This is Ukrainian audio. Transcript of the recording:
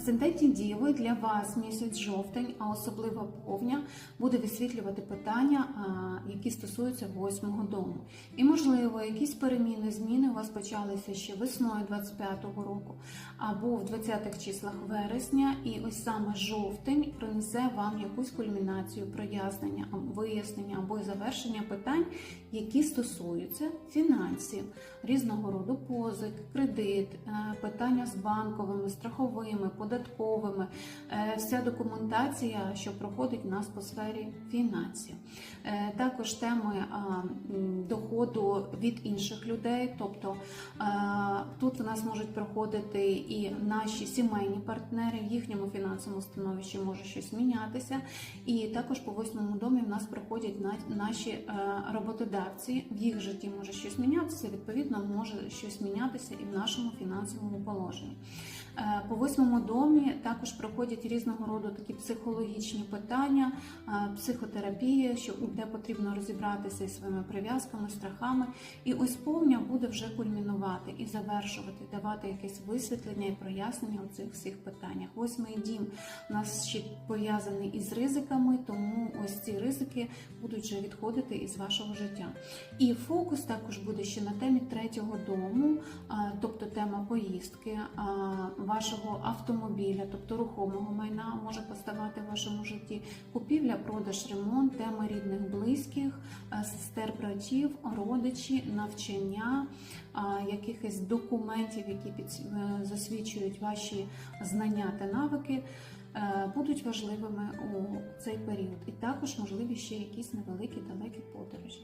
Асцендентні діви для вас місяць жовтень, а особливо повня, буде висвітлювати питання, які стосуються восьмого дому. І, можливо, якісь переміни, зміни у вас почалися ще весною 25-го року або в 20-х числах вересня, і ось саме жовтень принесе вам якусь кульмінацію, прояснення, вияснення або завершення питань, які стосуються фінансів, різного роду позик, кредит, е, питання з банковими, страховими, податковими, е, вся документація, що проходить у нас по сфері фінансів. Е, Також теми доходу від інших людей, тобто е, тут у нас можуть проходити і наші сімейні партнери, в їхньому фінансовому становищі може щось мінятися. І також по восьмому домі в нас проходять наші е, роботодавці. В їх житті може щось мінятися. Відповідно, може щось мінятися і в нашому фінансовому положенні. По восьмому домі також проходять різного роду такі психологічні питання, психотерапія, що де потрібно розібратися із своїми прив'язками, страхами. І ось повня буде вже кульмінувати і завершувати, давати якесь висвітлення і прояснення у цих всіх питаннях. Восьмий дім у нас ще пов'язаний із ризиками, тому ось ці ризики будуть вже відходити із вашого життя. І фокус також буде ще на темі третього дому, тобто тема поїздки, вашого автомобіля, тобто рухомого майна може поставати в вашому житті, купівля, продаж, ремонт, тема рідних, близьких, а, сестер, братів, родичі, навчання, якихось документів, які е, засвідчують ваші знання та навики. е, Будуть важливими у цей період, і також можливі ще якісь невеликі далекі подорожі.